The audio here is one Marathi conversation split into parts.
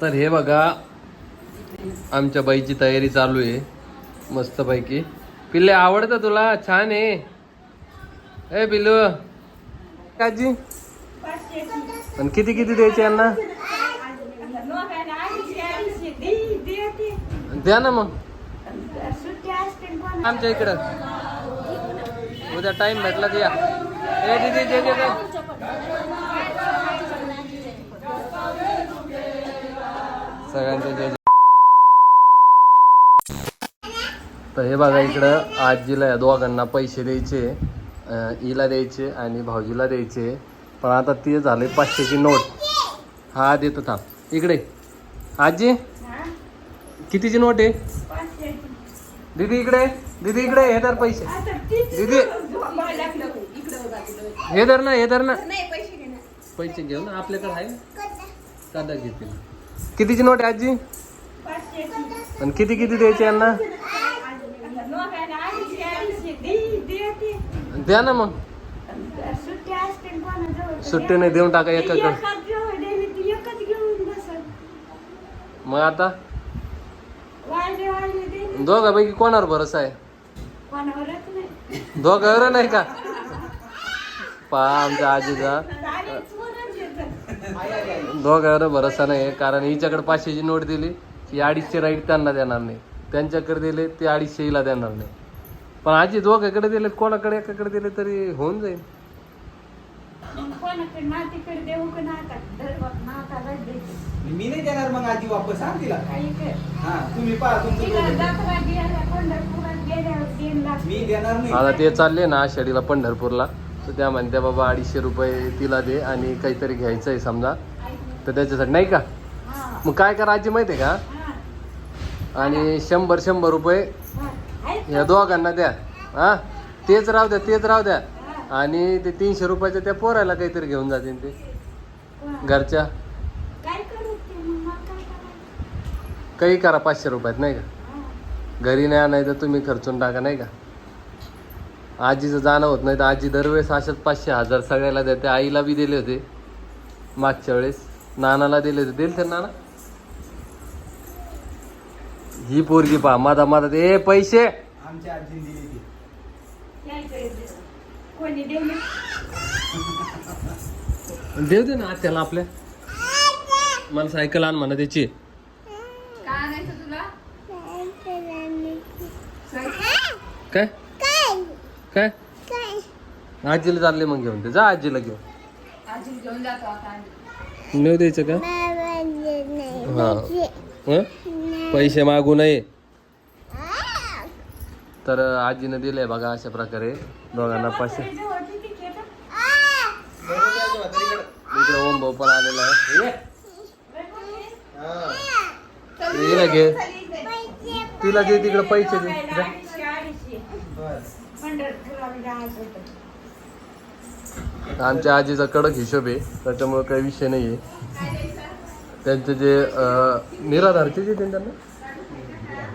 तर हे बघा आमच्या बाईची तयारी चालू आहे मस्तपैकी. पिल्ले आवडतं तुला? छान आहे. ए पिल्लू. काजी. आणि किती किती द्यायचे यांना? द्या ना मग. आमच्या इकडं. उद्या टाइम भेटला द्या या ए दीदी दे दे. सगळ्यांचे जे जे- तर हे बघा इकडं आजीला या दोघांना पैसे द्यायचे हिला द्यायचे आणि भाऊजीला द्यायचे. पण आता ते झाले पाचशेची नोट. हा देतो थांब. इकडे. आजी कितीची नोट आहे? दीदी इकडे दीदी इकडे हे तर पैसे. दीदी. हे धर ना हे धर ना. पैसे घेऊ ना. आपल्याकडे आहे. साधा घेतील. कितीची नोट आहे आजी? आणि किती किती द्यायची यांना? द्या ना मग. सुट्टी नाही देऊन टाका एकाकडे. मग आता? दोघापैकी कोणावर भरोसा आहे? दोघावर नाही का? पहा आमच्या आजीचा. दोघावर भरोसा नाही आहे कारण हिच्याकडे पाचशेची नोट दिली की अडीचशे राईट त्यांना देणार नाही. त्यांच्याकडे दिले ते अडीचशे हिला देणार नाही. पण आजी दोघाकडे दिले कोणाकडे एकाकडे दिले तरी होऊन जाईल. मी नाही देणार मग आजी वापस सांग तिला. हा तुम्ही पहा तुमचं दोघं. मी देणार नाही. आता ते चालले ना आषाढीला पंढरपूरला. तर त्या म्हणत्या बाबा अडीचशे रुपये तिला दे आणि काहीतरी घ्यायचं आहे समजा. तर त्याच्यासाठी नाही का? मग काय करा माहिती आहे का? आणि शंभर शंभर रुपये या दोघांना द्या. हा? तेच राहू द्या तेच राहू द्या. आणि ते तीनशे रुपयाच्या त्या पोरायला काहीतरी घेऊन जातील ते. घरच्या. काही करा पाचशे रुपयात नाही का? घरी नाही नाही तर तुम्ही खर्चून टाका नाही का? आजीचं जाणं होत नाही तर आजी दरवेळेस अशाच पाचशे हजार सगळ्याला देते. आईला बी दिले होते मागच्या वेळेस. नानाला दिले होते. दिले ते नाना? ही पोरगी पहा मादा मादा ए पैसे! आमच्या आजीने दिली ती. यायचं इथे. कोणी देऊन देऊ दे ना त्याला आपल्या. मला सायकल आण म्हणा त्याची. काय? काय? आजीला चालले मग घेऊन ते. जा आजीला घेऊन. आजी घेऊन जातो आता आम्ही. नेऊ द्यायचं का? हा. हं? पैसे मागू नये. तर आजीनं दिलंय बघा अशा प्रकारे. दोघांना खेळ इकडे ओम भाऊ पण आलेला आहे. हिला घे. तिला दे तिकडे पैसे दे. जा. अडीचशे पंढरपुराला जायचं होतं आमच्या आजीचा कडक हिशोब आहे त्याच्यामुळे काही विषय नाही आहे त्यांचे जे अं, निराधारचे जे त्यांना.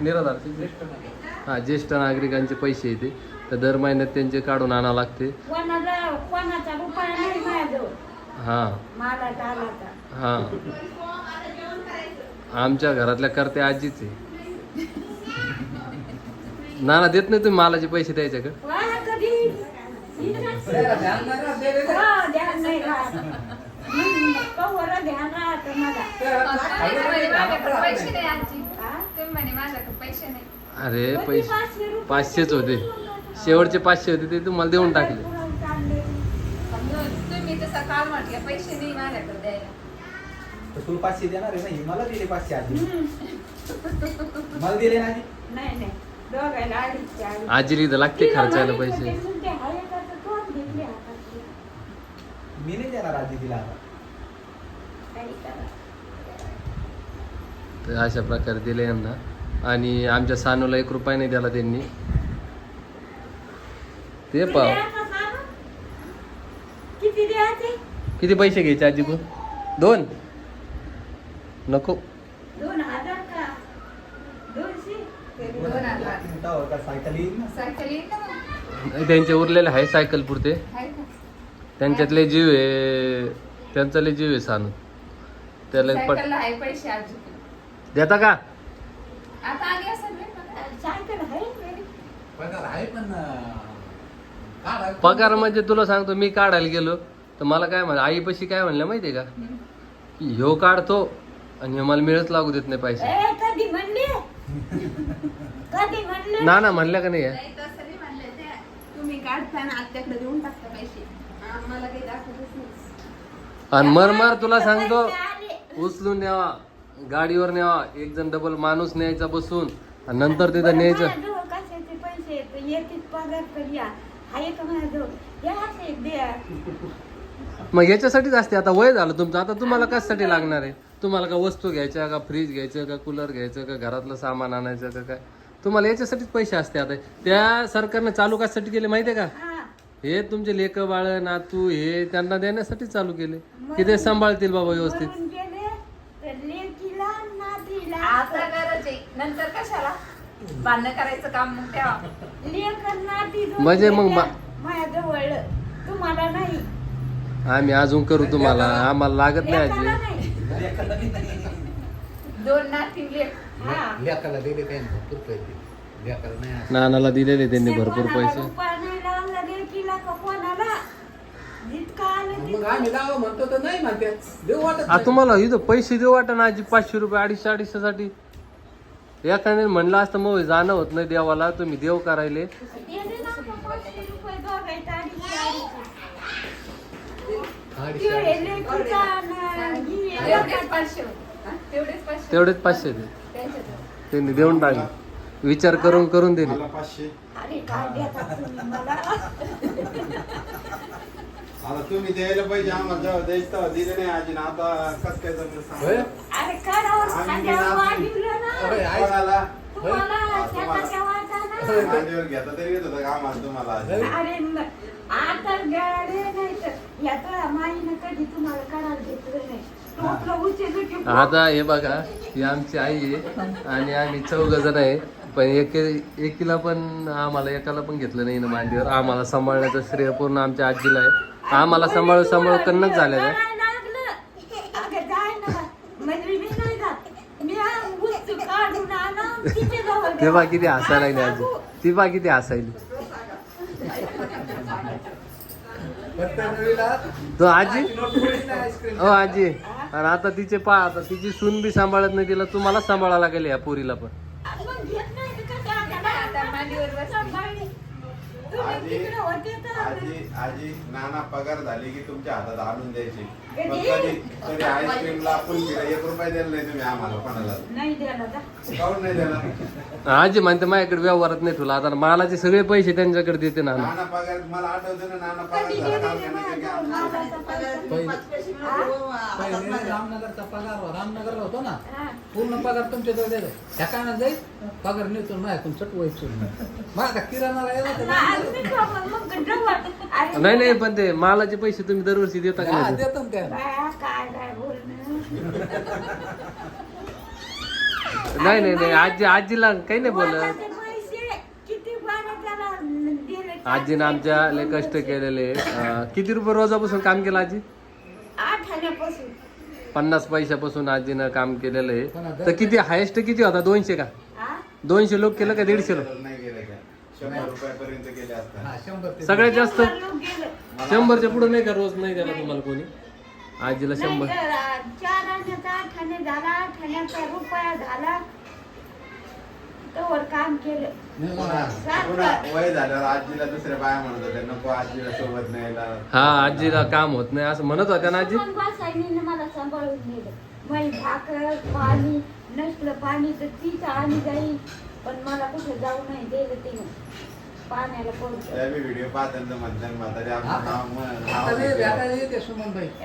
निराधारचे हां ज्येष्ठ नागरिकांचे पैसे येते तर दर महिन्यात त्यांचे काढून आणावं लागते. कोणाला कोणाचा रुपया नाही माझ्याजवळ. हां. मला आला तर. हां. आमच्या घरातल्या करते आजीच. आहे नाना देत नाही तुम्ही मालाचे पैसे द्यायचे का? अरे पैसे पाचशेच होते. शेवटचे पाचशे होते ते तुम्हाला देऊन टाकले. पैसे नाही माझ्याकडे द्यायला. तर तू पाचशे देणार आहे नाही मला दिले पाचशे हम्म, मला दिले नाही. आजीला इथं लागते खर्चायला पैसे. मी नाही देणार आजी तिला. तर अशा प्रकारे दिले यांना. आणि आमच्या सानूला एक रुपया नाही दिला त्यांनी. ते पाव? किती पैसे घ्यायचे आजी कोण दोन? नको दोन हजार का दोनशे दोन हजार मोठा का सायकल येईल ना? सायकल येईल ना मग. त्यांचे उरलेले आहे सायकल पुरते. त्यांच्यातले जीव आहे त्यांचा लय जीव आहे सानू. त्याला पट आहे पैसे देता का? आता आली असेल रे मला. सायकल आहे घरी. पगार आहे पण अं, काढा. पगार म्हणजे तुला सांगतो मी काढायला गेलो तर मला काय म्हण आईपाशी काय म्हणलं माहितीये का? हम्म. ह्यो काढतो आणि ह्यो मला मिळत लागू देत नाही पैसे. ए, कधी म्हणले? कधी म्हणले ना ना म्हणल्या का नाही? नाही तसं नाही म्हणले. ते तुम्ही काढता ना आत्याकडे देऊन टाकता पैसे. आम्हाला काही दाखवतच नाही. आणि मरमर तुला सांगतो. उचलून न्यावा गाडीवर न्यावा एक जण डबल माणूस न्यायचा बसून आणि नंतर तिथं न्यायचं. माझ्याजवळ कशाचे पैसे आहेत? येतील पगार कधी या. आहे का माझ्याजवळ या असे द्या. मग याच्यासाठीच असते आता वय झालं तुमचं आता तुम्हाला कशासाठी लागणार आहे? तुम्हाला का वस्तू घ्यायच्या का फ्रीज घ्यायचं का कूलर घ्यायचं का घरातलं सामान आणायचं का काय? तुम्हाला याच्यासाठीच पैसे असते आता. त्या सरकारने चालू कशासाठी केले माहितीये का? हा. तुमचे लेक बाळ नातू हे त्यांना देण्यासाठी चालू केले. की ते सांभाळतील बाबा व्यवस्थित? मरून गेले तर लेकीला नातीला आता गरज आहे. नंतर कशाला? बांधणं करायचं काम मग तेव्हा लेकर नाती दोन म्हणजे मग घेत्या मा- माझ्याजवळ तुम्हाला नाही. आम्ही अजून करू तुम्हाला. आम्हाला लागत नाही लेकाला आजी नाही. दोन नाती लेक हा लेकाला दिले काय नाही, भरपूर पैसे लेकाला नाही असं. नानाला दिलेले त्यांनी भरपूर पैसे रुपया नाही लावला लेकीला का कोणाला जितका आलं मग तितकं. आम्ही लावा म्हणतो तर नाही म्हणते देऊ वाटत आ नाही. तुम्हाला इथं पैसे देऊ वाटा ना आजी पाचशे रुपये अडीचशे अडीचशे साठी एखाद्याने म्हणलं असतं मग जाणं होत नाही देवाला तुम्ही देव करायले अडीचशे अडीचशे. ही तेवढेच. पाचशे होते. हा? तेवढेच पाचशे तेवढेच पाचशे दे. त्यांनी देऊन टाकले विचार करून करून दिले मला पाचशे अरे काय देता तुम्ही मला आता तुम्ही द्यायला पाहिजे आम्हाला जेव्हा द्यायचं तेव्हा दिले नाही आजी आता कस काय जमलं सांगा. होय? अरे करावं आम्ही खांद्यावर नाचू. वाढवलं ना होय, आई- कोणाला तुम्हाला हा, तुम्हाला. शेताच्या वाटाणा. मांडीवर घेता तरी येत होतं का आम्हाला तुम्हाला आजी? होय. अरे म- आता गाडे नाही तर याचा माईनं कधी तुम्हाला करायला घेतलं नाही. तो आपलं उचललं की आता हे बघा ही आमची आई आहे आणि आम्ही चौघ जण आहे. पण एक एकीला पण आम्हाला एकाला पण घेतलं नाही ना मांडीवर. आम्हाला सांभाळण्याचं श्रेय पूर्ण आमच्या आजीला आहे. आम्हाला सांभाळ सांभाळ कन्नच झालेलं आहे. करायला लागलं. अगं जाय ना. म्हणजे मी नाही जात. मी वस्तू काढून आणा, तिथे जवळ ते बा द्यावा. किती हसायला लागली आजी. ती बा किती हसायली. तो आजी. हो आजी. आणि आता तिचे पा आता तिची सून बी सांभाळत नाही तिला तुम्हाला सांभाळा लागेल या पोरीला पण. आजी होते आजी आजी नाना पगार झाली की तुमच्या हातात आणून द्यायची. कधी? पण कधी? कधी आईस्क्रीमला आपण दिला एक रुपया दिला नाही तुम्ही आम्हाला कोणाला. नाही. काऊन नाही देणार आजी म्हणते माझ्याकडे व्यवहारात नाही तुला आता मालाचे सगळे पैसे त्यांच्याकडे देते ना नाना पगार मला आठवतं ना नाना पगार झाला काम. पहिले रामनगरचा पगार हो, रामनगरला होतो ना. पूर्ण पगार तुमच्या जवळ द्यायचा ह्या कानात जाईल पगार नेतो माझ्याकडून चट व्हायचो माझा किराणा राहिला तर आज नाही नाही पण ते मालाचे पैसे तुम्ही दरवर्षी देता का हा, नाही? देतो ना त्याला. नाही नाही नाही आजी आजीला काही नाही बोलत. दिले आजीनं आमच्या लय कष्ट केलेले. अं, किती रुपये रोजापासून काम केलं आजी? आठ पन्नास पैशापासून आजीनं काम केलेलं आहे. तर किती हायेस्ट किती होता? दोनशे का? हा? दोनशे लोक केलं का दीडशे लोक? शंभर रुपयापर्यंत गेले असतात हा शंभर ते सगळ्यात जास्त. शंभरच्या पुढे नाही का रोज नाही द्यायला तुम्हाला कोणी? आजीला शंभर. तर, आ, चार आण्याचा आठ आणे झाला आठ आण्याचा रुपया झाला. तोवर काम केलं. पुन्हा पुन्हा वय झाल्यावर आजीला दुसऱ्या बाया म्हणत होत्या नको आजीला सोबत न्यायला हा आजीला काम होत नाही असं म्हणत होत्या ना आजी? मला सांभाळून नेलं. मै भाकर पाणी नसलं पाणी तर तीच आणि जाईल पण मला कुठे जाऊ नाही दिलं तिनं. पाण्याला व्हिडिओ पाहताना म्हणतात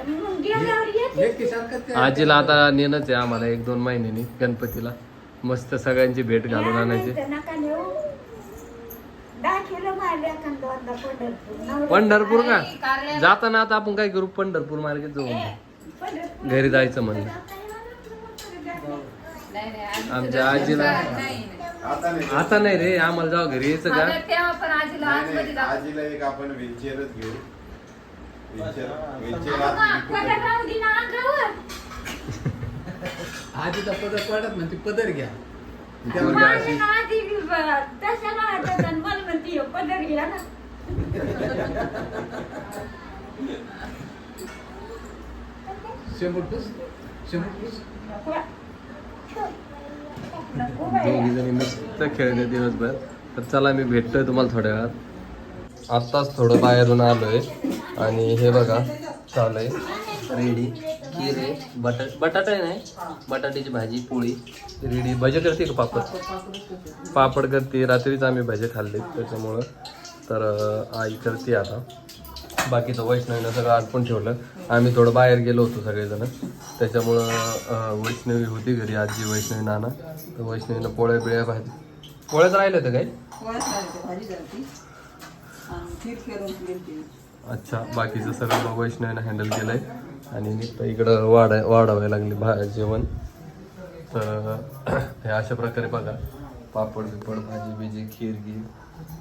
मग गेल्यावर येते आजीला आता नेणंच आहे आम्हाला एक दोन महिन्यांनी गणपतीला. मस्त सगळ्यांची भेट घालून आणायची. पंढरपूर. का? जाताना आता आपण काय करू? पंढरपूर मार्केट जाऊ घरी जायचं म्हणलं. नाही, नाही, आजीचं आमच्या आजीला-. आता नाही. आता नाही रे आम्हाला जाऊ घरी यायचं का? तेव्हा पण आजीला नाही. आजीला एक आपण व्हीलचेअरच घेऊ. व्हीलचेअर व्हीलचेअर अगं, आजी पदर कुठं- राहू दे ना अंगावर. आजीचा पदर पडत म्हणते पदर घ्या. पोरगी माझी अशी. ना आधी ब- तशा ना आता मला म्हणते पदर घ्या ना. नको. दोघी जणी मस्त खेळले दिवसभर. तर चला मी भेटतोय तुम्हाला थोड्या वेळात. आत्ताच थोडं बाहेरून आलोय. आणि हे बघा चालू रेडी खीर आहे. बटा बटाटा नाही बटाट्याची भाजी पोळी. रेडी भजे करते का पापड? पापड करते. रात्रीच आम्ही भजे खाल्ले त्याच्यामुळं. तर आई करते आता. बाकीचं वैष्णवीनं सगळं आटपून ठेवलं. आम्ही थोडं बाहेर गेलो होतो सगळेजण. त्याच्यामुळं वैष्णवी होती घरी आजी वैष्णवी नाना. तर वैष्णवीनं पोळ्या बिळ्या भाजी पोळ्याच राहिल्या होत्या काही? अच्छा बाकीचं सगळं मग वैष्णवीनं हँडल केलंय. आणि नुसतं इकडं वाढाय वाढावं लागली भा जेवण. तर हे अशा प्रकारे बघा. पापड बिपड भाजी बिजी खीर गीर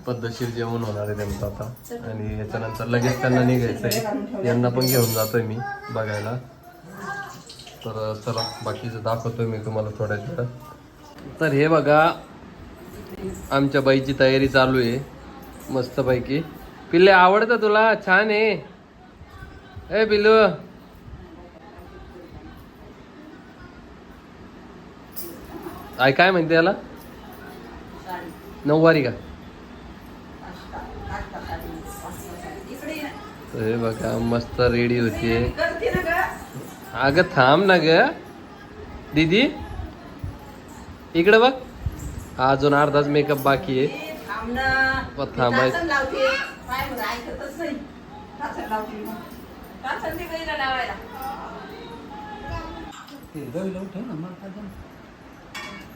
पद्धतशीर जेवण होणार आहे त्यांचं आता. आणि याच्यानंतर लगेच त्यांना निघायचं आहे यांना पण घेऊन जातोय मी बघायला. तर चला बाकीचं दाखवतोय मी तुम्हाला थोड्या वेळात तर हे बघा आमच्या बाईची तयारी चालू आहे मस्तपैकी. पिल्ले आवडतं तुला? छान आहे. ए पिल्लू. आय काय म्हणते याला? नऊवारी का तर हे बघा मस्त रेडी होतीये अगं थांब ना ग. दीदी इकडे बघ. अजून अर्धाच मेकअप बाकी आहे. मग थांबायचं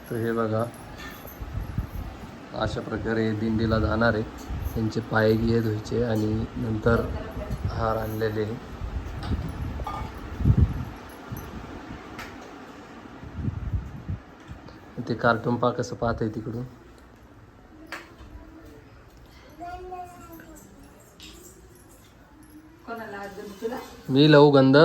तर हे बघा. अशा प्रकारे दिंडीला जाणार आहे. त्यांचे पाय गिये धुवायचे आणि नंतर हार आणलेले. ते कार्टून पा कसं पाहत आहे तिकडून मी लवू गंध.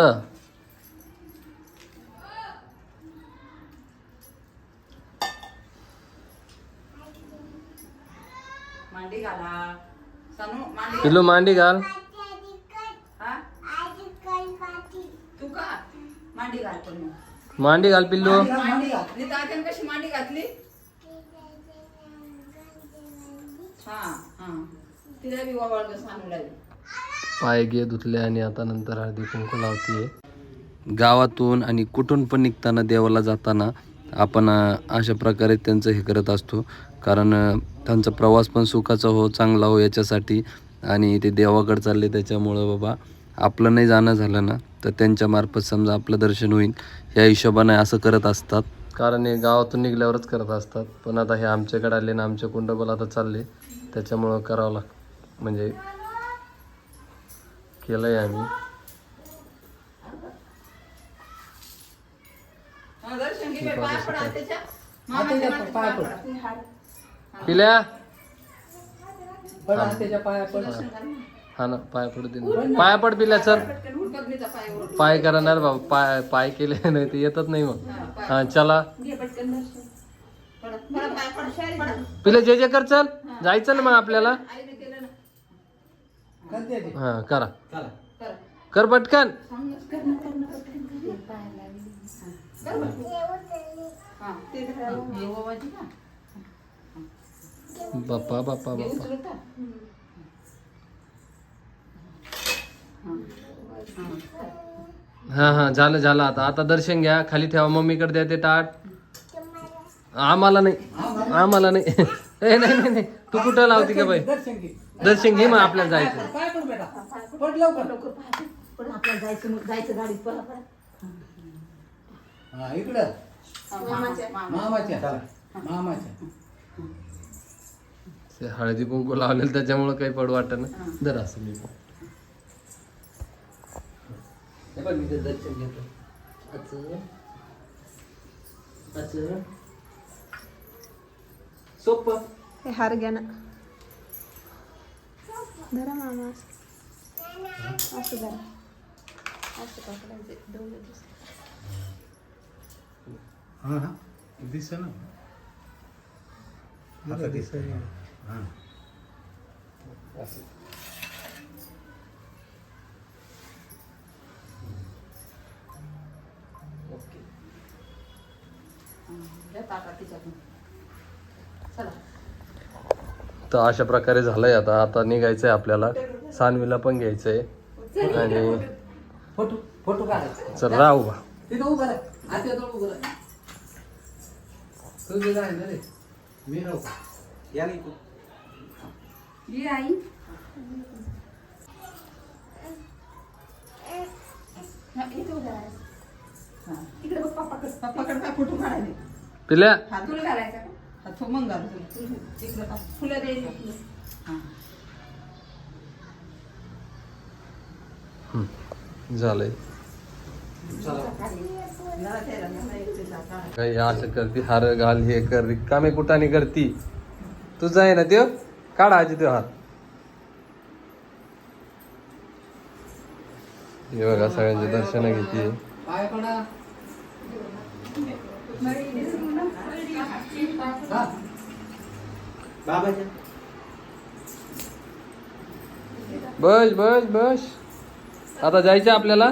पिल्लू मांडी घाल हा तू का मांडी घाल पण मग. मांडी घाल पिल्लू. मांडी घाल, तात्याने कशी मांडी घातली? हा हा. तिला बी वळग सांगू लागली पाय गे धुतले आणि आता नंतर हळदी कुंकू लावतीये. गावातून आणि कुठून पण निघताना देवाला जाताना आपण अ, अशा प्रकारे त्यांचं हे करत असतो. कारण अ, त्यांचा प्रवास पण सुखाचा हो चांगला हो याच्यासाठी. आणि ते देवाकडे चालले त्याच्यामुळं बाबा आपलं नाही जाणं झालं ना. तर त्यांच्या मार्फत समजा आपलं दर्शन होईल. या हिशोबाने असं करत असतात. कारण हे गावातून निघल्यावरच करत असतात. पण आता हे आमच्याकडे आले ना आमचे कुंडबल आता चालले. त्याच्यामुळं करावं लाग म्हणजे आम्ही. हा, मामाच्या पाया पडा. पिल्या हा ना पाय पडू दे. पाया पड पिल्या चल. पाय करणार बाबा पाय पाय केले नाही ते येतच नाही मग. हा चला. पिले जे जे कर चल. जायचं ना मग आपल्याला. हा करा. कर पटकन. बाप्पा बाप्पा बाप्पा कर ना, पटकन कर. कर बरं. हा, ते धरा. हे ओवायची ना. बाप्पा बाप्पा हे बाप्पा उचलू का? हा हा झालं झालं आता. आता दर्शन घ्या खाली ठेवा. मम्मीकडे द्या ते ताट. आम्हाला नाही. आम्हाला नाही. ए, नाही नाही नाही. तू कुठं लावती का बाई? दर्शन घे. मग आपल्याला जायचं. पाय पड बेटा? पड लवकर. पण आपल्याला जायचं मग जायचं गाडीत पळा पळा. इकडं. मामाच्या. मामाच्या. मामाच्या. ते हळदी कुंकू लावलेलं त्याच्यामुळे काही पड वाटत ना जर असं मी. हे बघ, मी ते दर्शन घेतो. असं. असं. सोपं. हे हार घ्या ना. धरा मामा. असं असं धरा. असं पकडायचे दोघं दिसतात. हा हा. दिसे ना. आता दिसे हा. ओके तर अशा प्रकारे झालंय आता. आता निघायचंय आपल्याला. सानवीला पण घ्यायचंय. आणि फोटो फोटो काढायचा. चल राहू बा. तिथं उभं आता उभं रे? मी? या नाही तू. ये आई. पिल्या? तुला घालायचा का? तो मग घालू तुला तिकडे का फुलं. हा. झालंय. ते. काही असं करती हार घाल हे कर रिकामे कुठाने करती. तुझा आहे ना त्यो? काढा आजी त्यो हात. हे बघा सगळ्यांचे दर्शन घेते हा बाबाच्या बस बस बस. आता जायचं आपल्याला?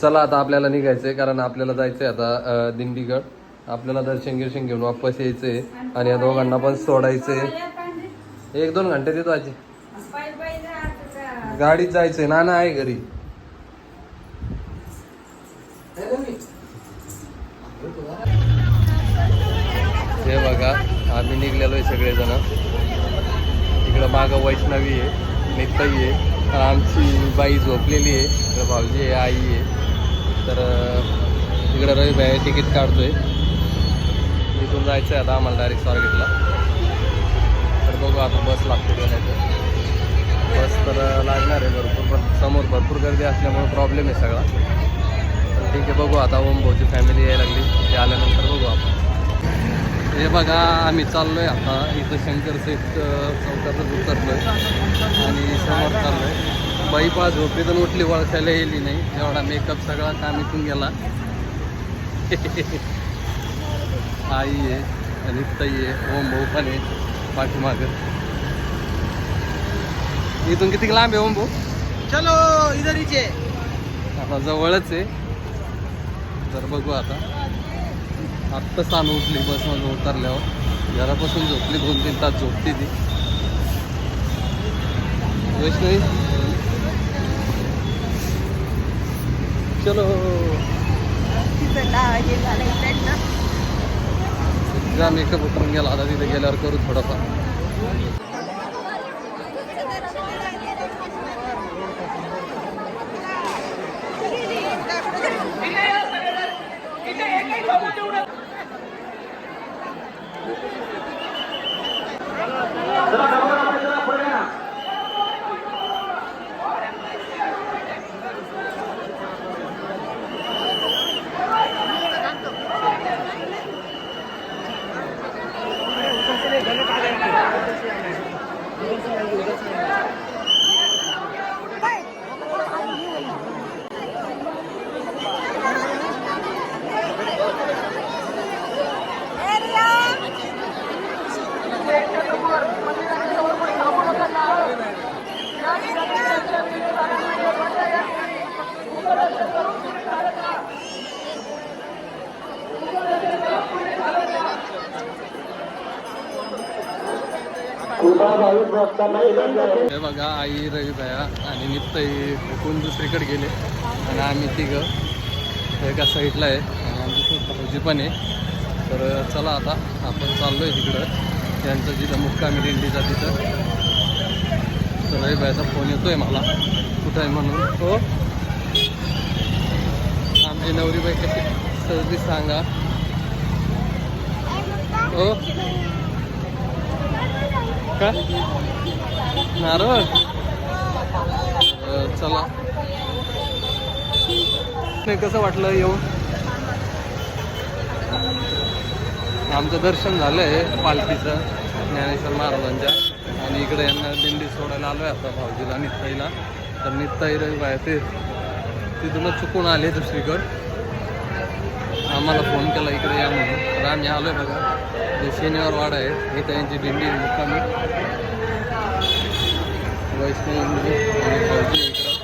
चला आता आपल्याला निघायचंय कारण आपल्याला जायचंय आता दिंडीगड. आपल्याला दर्शन गिर्शन घेऊन वापस यायचंय आणि या दोघांना पण सोडायचंय. एक दोन घंटे देतो आजी? गाडीत जायचंय. नाना आहे घरी. हे बघा. आम्ही निघलेलो आहे सगळेजण. इकडं मागं वैष्णवी आहे निताई आहे तर आमची बाई झोपलेली आहे. इकडं भाऊजी आहे आई आहे. तर इकडं रवी भाई तिकीट काढतोय. इथून जायचं आहे आता आम्हाला डायरेक्ट स्वारगेटला. तर बघू आता बस लागते का नाही तर. बस तर लागणार आहे भरपूर पण समोर भरपूर गर्दी असल्यामुळे प्रॉब्लेम आहे सगळा. तर ठीक आहे बघू आता ओम भाऊची फॅमिली यायला लागली. ते आल्यानंतर बघू आपण. हे बघा आम्ही चाललोय आता. इथं शंकर सेट चौकातच उतरलोय आणि समोर चाललोय. बाई पा झोपेतून उठली वळखायला येली नाही. एवढा मेकअप सगळा कामीतून गेला. आई आहे आणि ताई आहे ओम भाऊ पण आहे पाठीमागं. इथून किती लांब आहे ओम भाऊ? चलो इधर नीचे. आता जवळच आहे. तर बघू आता. आत्ता सांग उठली बसमधून उतरल्यावर. घरापासून झोपली दोन तीन तास झोपती ती. वैष्णवी? चलो. जा मेकअप उतरून गेला आता तिथे गेल्यावर करू थोडंफार. हे बघा आई रवी भया आणि नित्तई कोण दुसरीकडे गेले. आणि आम्ही तिघं. एका साईडला आहे आणि आमची भाऊजी पण आहे. तर चला आता आपण चाललो आहे तिकडं. त्यांचं जिथं मुक्कामी दिंडीचा तिथं. तर रवी भयाचा फोन आहे मला. कुठं आहे म्हणून? हो? आमची नवरीबाई कशी? सर्दी सांगा. हो? का? नारळ? चला. नाही कसं वाटलं येऊन? आमचं दर्शन झालंय पालखीचं ज्ञानेश्वर महाराजांच्या. आणि इकडे यांना दिंडी सोडायला आलोय आता भाऊजीला नित्ताईला. तर नित्ताई रवी बाहेर ते तिथूनच चुकून आले दुसरीकडं. आम्हाला फोन केला इकडे या म्हणून. तर आम्ही आलो आहे बघा. ते शनिवार वाडा आहे हे त्यांची दिंडी आहे मुक्कामी. वैष्णव आणि फौजी इकडं.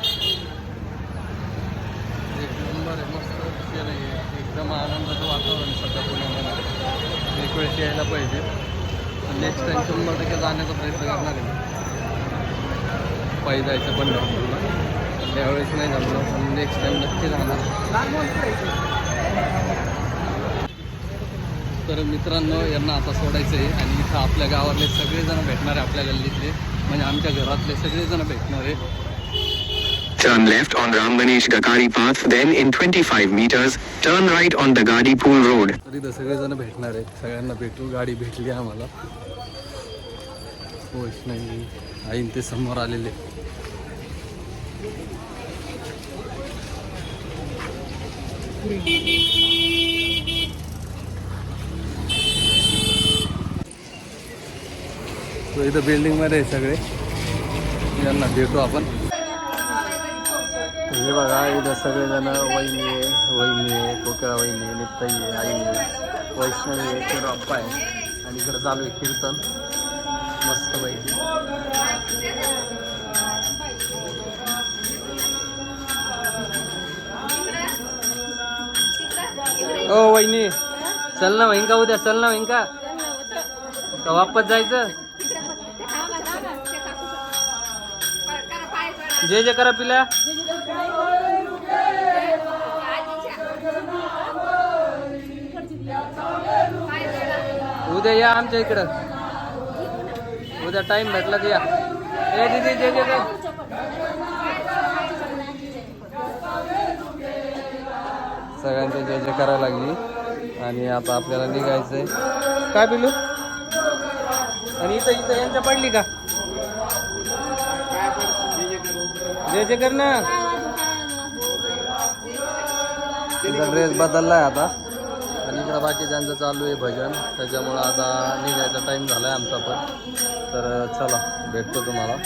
एक नंबर आहे मस्त केलं आहे एकदम आनंदाचं वातावरण सध्या पुण्यामध्ये. एक वेळेस यायला पाहिजे. नेक्स्ट टाइम शंभर टक्के जाण्याचा प्रयत्न करणार आहे पायी जायचं पंढरपूरला त्यावेळेस नाही झालं पण नेक्स्ट टाइम नक्की जाणार. तर मित्रांनो यांना आता सोडायचं आहे आणि इथं आपल्या गावातले सगळेजण भेटणार आहे आपल्या गल्लीतले. म्हणजे आमच्या घरातले सगळेजण भेटणार आहे. Turn left on Rambanesh Gakari Path, then in 25 meters, turn right on the Gadi Pool Road. तर इथं सगळेजण भेटणार आहेत. सगळ्यांना भेटू. गाडी भेटली आम्हाला. वैष्णवी आईन ते समोर आलेले. तो इथं बिल्डिंगमध्ये आहे सगळे. यांना भेटू आपण. हे बघा इथं सगळेजण वहिनी आहे वहिनी आहे कोकिळा वहिनी आहे नित्ताई आहे आई आहे वैष्णवी आहे इकडं अप्पा आहे आणि इकडं चालू आहे कीर्तन. मस्त पैकी. ओ वहिनी. चल ना वहिंका का उद्या? चल ना वहिंका का वापस जायचं? जे जे करा पिल्या. उद्या या आमच्या इकडं. उद्या टाइम भेटला तर या. ए दीदी जे जे काय सगळ्यांचे जे जे करायला लागली. आणि आता आपल्याला निघायचंय. काय पिलू? आणि इथं इथं यांच्या पडली का? जे जे कर ना ड्रेस बदललाय आता. आणि इकडं बाकी त्यांचं चालू आहे भजन. त्याच्यामुळं आता निघायचा टाईम झाला आहे आमचा पण. तर चला भेटतो तुम्हाला.